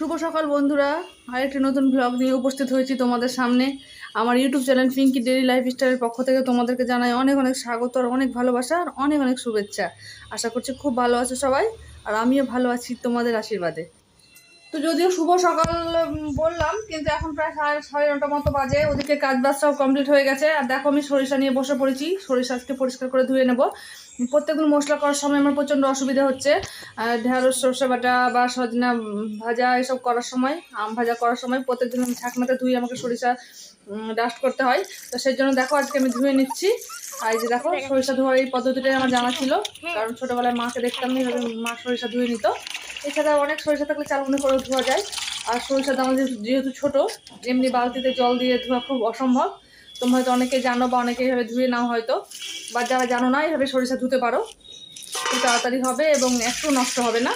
শুভ সকাল বন্ধুরা। আরেকটি নতুন ব্লগ নিয়ে উপস্থিত হয়েছি তোমাদের সামনে। আমার YouTube channel Pinky daily life স্টাইলের পক্ষ থেকে তোমাদেরকে জানাই অনেক অনেক স্বাগত, আর অনেক ভালোবাসা, আর অনেক অনেক শুভেচ্ছা। আশা করছি খুব ভালো আছো সবাই, আর আমিও ভালো আছি তোমাদের আশীর্বাদে। তো যদিও শুভ সকাল বললাম, কিন্তু এখন প্রায় সাড়ে সাড়ে নটা মতো বাজে। ওদিকে কাজ বাজ সব কমপ্লিট হয়ে গেছে। আর দেখো, আমি সরিষা নিয়ে বসে পড়েছি। সরিষা আজকে পরিষ্কার করে ধুয়ে নেব। প্রত্যেকদিন মশলা করার সময় আমার প্রচণ্ড অসুবিধা হচ্ছে। ঢেঁড়স, সর্ষে বাটা বা সজনা ভাজা এসব করার সময়, আম ভাজা করার সময় প্রত্যেকদিন আমি ঢাকনাতে ধুয়ে আমাকে সরিষা ডাস্ট করতে হয়। তো সেই জন্য দেখো, আজকে আমি ধুয়ে নিচ্ছি। আর যে দেখো, সরিষা ধোয়ার এই পদ্ধতিটাই আমার জানা ছিল। কারণ ছোটোবেলায় মাকে দেখতাম না মা সরিষা ধুয়ে নিত। এছাড়া অনেক সরিষা থাকলে চালগুলো করে ধোয়া যায়। আর সরিষা দাম যেহেতু ছোট, এমনি বালতিতে জল দিয়ে ধোয়া খুব অসম্ভব। তোমরা হয়তো অনেকে জানো বা অনেকে এভাবে ধুয়ে নাও হয়তো, বা যারা জানো না, এভাবে সরিষা ধুতে পারো। খুব তাড়াতাড়ি হবে এবং একটু নষ্ট হবে না।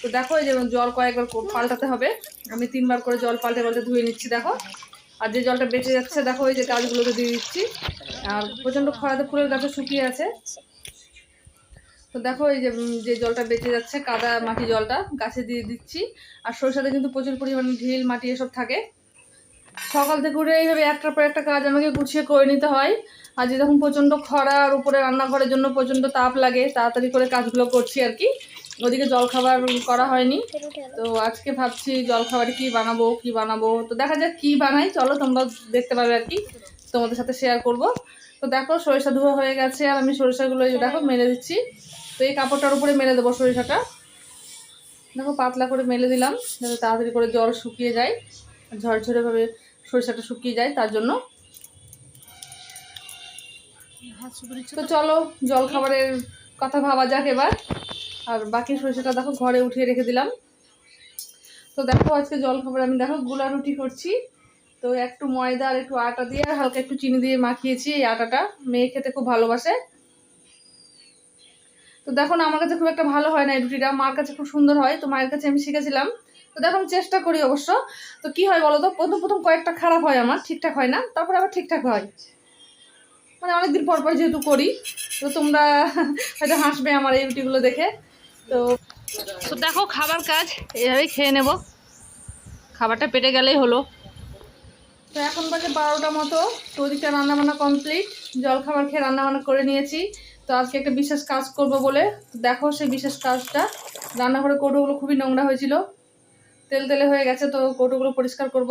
তো দেখো এই যে জল কয়েকবার পাল্টাতে হবে। আমি তিনবার করে জল পাল্টে পাল্টে ধুয়ে নিচ্ছি, দেখো। আর যে জলটা বেঁচে যাচ্ছে, দেখো এই যে গাছগুলোতে দিয়ে দিচ্ছি। আর প্রচণ্ড খরাতে ফুলের গাছে শুকিয়ে আছে। তো দেখো এই যে যে জলটা বেঁচে যাচ্ছে, কাদা মাটি জলটা গাছে দিয়ে দিচ্ছি। আর সরিষাতে কিন্তু প্রচুর পরিমাণে ঢিল, মাটি এসব থাকে। সকাল থেকে উঠে এইভাবে একটার পর একটা কাজ আমাকে গুছিয়ে করে নিতে হয়। আর যে যখন প্রচণ্ড খরা আর উপরে রান্নাঘরের জন্য প্রচণ্ড তাপ লাগে, তাড়াতাড়ি করে কাজগুলো করছি আর কি। ওদিকে জলখাবার করা হয়নি। তো আজকে ভাবছি জলখাবারে কি বানাবো কি বানাবো? তো দেখা যাক কি বানাই। চলো তোমরা দেখতে পাবে আর কি। তোমাদের সাথে শেয়ার করব। তো দেখো, সরিষা ধোয়া হয়ে গেছে। আর আমি সরিষাগুলো দেখো, মেলে দিচ্ছি। তো এই কাপড়টার উপরে মেলে দেবো সরিষাটা। দেখো, পাতলা করে মেলে দিলাম, যাতে তাড়াতাড়ি করে জল শুকিয়ে যায়, ঝরঝরেভাবে সরিষাটা শুকিয়ে যায়, তার জন্য। তো চলো, জল খাবারের কথা ভাবা যাক এবার। আর বাকি সরিষাটা দেখো, ঘরে উঠিয়ে রেখে দিলাম। তো দেখো, আজকে জল খাবার আমি দেখো, গুলা রুটি করছি। তো একটু ময়দা আর একটু আটা দিয়ে, আর হালকা একটু চিনি দিয়ে মাখিয়েছি এই আটাটা। মেয়ে খেতে খুব ভালোবাসে। তো দেখো না আমার কাছে খুব একটা ভালো হয় না এই রুটিটা মার কাছে খুব সুন্দর হয় তো মায়ের কাছে আমি শিখেছিলাম। তো দেখো আমি চেষ্টা করি অবশ্য। তো কি হয় বলো তো প্রথম প্রথম কয়েকটা খারাপ হয় আমার ঠিকঠাক হয় না তারপরে আবার ঠিকঠাক হয়। মানে অনেকদিন পর পর যেহেতু করি তো তোমরা হয়তো হাসবে আমার এই রুটিগুলো দেখে। তো তো দেখো খাবার কাজ এইভাবেই খেয়ে নেব। খাবারটা পেটে গেলেই হলো। তো এখন বাজে বারোটা মতো তো ওদিকটা রান্নাবান্না কমপ্লিট জল খাবার খেয়ে রান্নাবান্না করে নিয়েছি। তো আজকে একটা বিশেষ কাজ করব বলে। তো দেখো সেই বিশেষ কাজটা। রান্নাঘরে কৌটোগুলো খুবই নোংরা হয়েছিল। তেল তেলে হয়ে গেছে, তো কৌটোগুলো পরিষ্কার করব।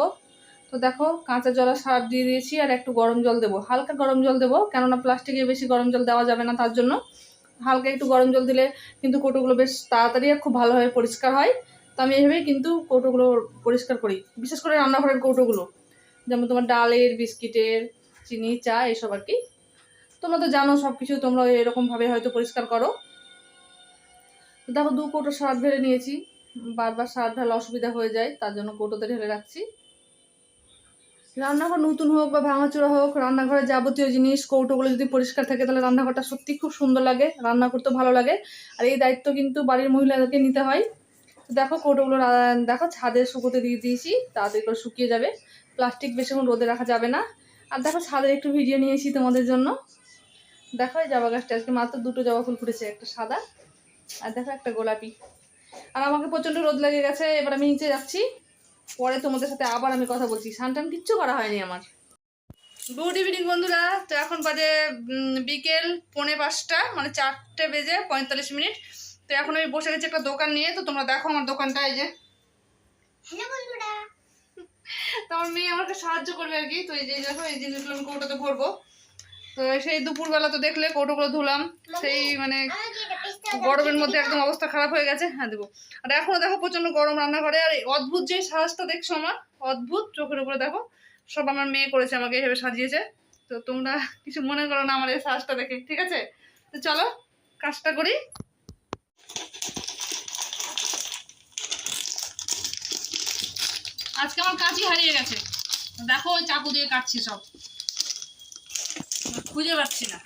তো দেখো, কাঁচা জলে সার দিয়ে দিয়েছি আর একটু গরম জল দেবো। হালকা গরম জল দেবো, কেননা প্লাস্টিকে বেশি গরম জল দেওয়া যাবে না তার জন্য। হালকা একটু গরম জল দিলে কিন্তু কৌটোগুলো বেশ তাড়াতাড়ি আর খুব ভালোভাবে পরিষ্কার হয়। তো আমি এইভাবেই কিন্তু কৌটোগুলো পরিষ্কার করি। বিশেষ করে রান্নাঘরের কৌটোগুলো। যেমন তোমার ডালের, বিস্কিটের, চিনি, চা, এসব আর কি। তোমরা তো জানো সব কিছু তোমরা এরকমভাবে হয়তো পরিষ্কার করো। দেখো, দু কৌটো সার ঢেলে নিয়েছি। বারবার সার ঢালা অসুবিধা হয়ে যায়, তার জন্য কৌটোতে ঢেলে রাখছি। রান্নাঘর নতুন হোক বা ভাঙাচোরা হোক, রান্নাঘরের যাবতীয় জিনিস, কৌটোগুলো যদি পরিষ্কার থাকে, তাহলে রান্নাঘরটা সত্যি খুব সুন্দর লাগে, রান্না করতে ভালো লাগে। আর এই দায়িত্ব কিন্তু বাড়ির মহিলাদেরকে নিতে হয়। দেখো, কৌটোগুলো দেখো, ছাদে শুকোতে দিয়ে দিয়েছি, তাড়াতাড়ি করে শুকিয়ে যাবে। প্লাস্টিক বেশিক্ষণ রোদে রাখা যাবে না। আর দেখো, ছাদের একটু ভিডিও নিয়েছি তোমাদের জন্য। দেখো এই জবা গাছটা আজকে মাত্র দুটো জবা ফুল ফুটেছে একটা সাদা আর দেখো একটা গোলাপি। আর আমাকে প্রচণ্ড রোদ লেগে গেছে এবার আমি নিচে যাচ্ছি। পরে তোমাদের সাথে আবার আমি কথা বলছি। সানটান কিচ্ছু করা হয়নি আমার। গুড ইভিনিং বন্ধুরা। তো এখন বাজে বিকেল পৌনে পাঁচটা মানে চারটে বেজে পঁয়তাল্লিশ মিনিট। তো এখন আমি বসে গেছি একটা দোকান নিয়ে তো তোমরা দেখো আমার দোকানটা এই যে। হ্যালো বন্ধুরা। তো আমার মেয়ে আমাকে সাহায্য করবে আর কি। তো এই যে দেখো এই জিনিসগুলো আমি কৌটোতে ভরবো। তো সেই দুপুরবেলা তো দেখলে কৌটোগুলো ধুলাম। সেই মানে গরমের মধ্যে একদম অবস্থা খারাপ হয়ে গেছে। হ্যাঁ দেবো। আর এখনও দেখো প্রচণ্ড গরম রান্নাঘরে। আর এই অদ্ভুত যে সাজটা দেখছ আমার অদ্ভুত চোখের উপরে দেখো সব আমার মেয়ে করেছে আমাকে এইভাবে সাজিয়েছে। তো তোমরা কিছু মনে করো না আমার এই সাজটা দেখে ঠিক আছে? তো চলো কাজটা করি। আজকে আমার কাজই হারিয়ে গেছে। দেখো ওই চাকু দিয়ে কাটছি সব। খুঁজে পাচ্ছি না।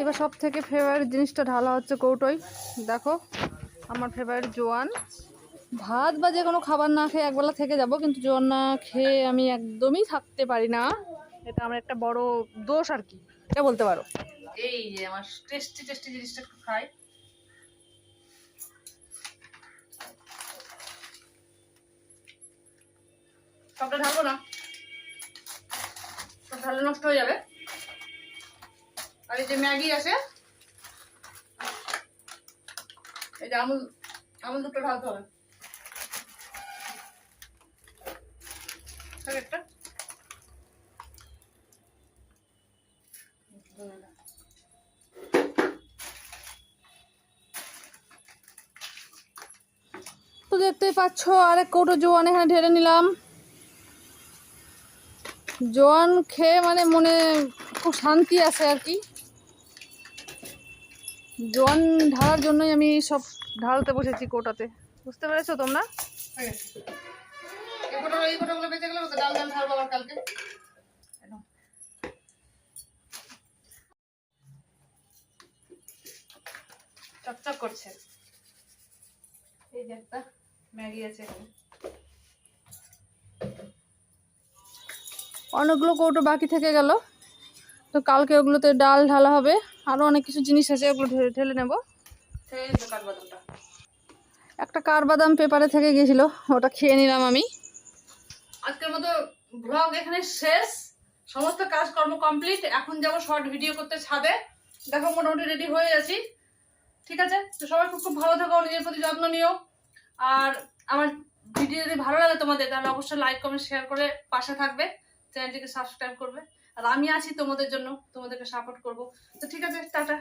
এবার সব থেকে ফেভারিট জিনিসটা ঢালা হচ্ছে কৌটোই। দেখো, আমার ফেভারিট জোয়ান। ভাত বা যে কোনো খাবার না খেয়ে একবেলা থেকে যাব, কিন্তু জোয়ান না খেয়ে আমি একদমই থাকতে পারি না। এটা আমার একটা বড় দোষ আর কি। এটা বলতে পারো। এই যে আমার টেস্টি টেস্টি জিনিসটা একটু খাই। সবটা ঢালবো না? ঢালে নষ্ট হয়ে যাবে। আর এই যে ম্যাগি আছে, এই যে আমুল আমুল দুটো ঢালতে হবে। একটা? তো দেখতেই পাচ্ছ, আরেক কৌটো জোয়ান এখানে ঢেলে নিলাম। জোয়ান খেয়ে মানে মনে খুব শান্তি আছে আর কি। জোয়ান ঢালার জন্যই আমি সব ঢালতে বসেছি কোটাতে। বুঝতে পেরেছ তোমরা। চকচক করছে। এই যে একটা ম্যাগি আছে অনেকগুলো কৌটো বাকি থেকে গেল। তো কালকে ওগুলোতে ডাল ঢালা হবে। আরও অনেক কিছু জিনিস আছে ওগুলো ঢেলে ঢেলে নেব। একটা কাঠবাদাম পেপারে থেকে গেছিল ওটা খেয়ে নিলাম আমি। আজকের মতো ব্লগ এখানে শেষ। সমস্ত কাজকর্ম কমপ্লিট এখন যাব শর্ট ভিডিও করতে ছাদে। দেখো মোটামুটি রেডি হয়ে আছি ঠিক আছে? তো সবাই খুব খুব ভালো থাকো নিজের প্রতি যত্ন নিও। আর আমার ভিডিও যদি ভালো লাগে তোমাদের তাহলে অবশ্যই লাইক কমেন্ট শেয়ার করে পাশে থাকবে। চ্যানেলটিকে সাবস্ক্রাইব করবে। আর আমি আছি তোমাদের জন্য তোমাদেরকে সাপোর্ট করব। তো ঠিক আছে টাটা।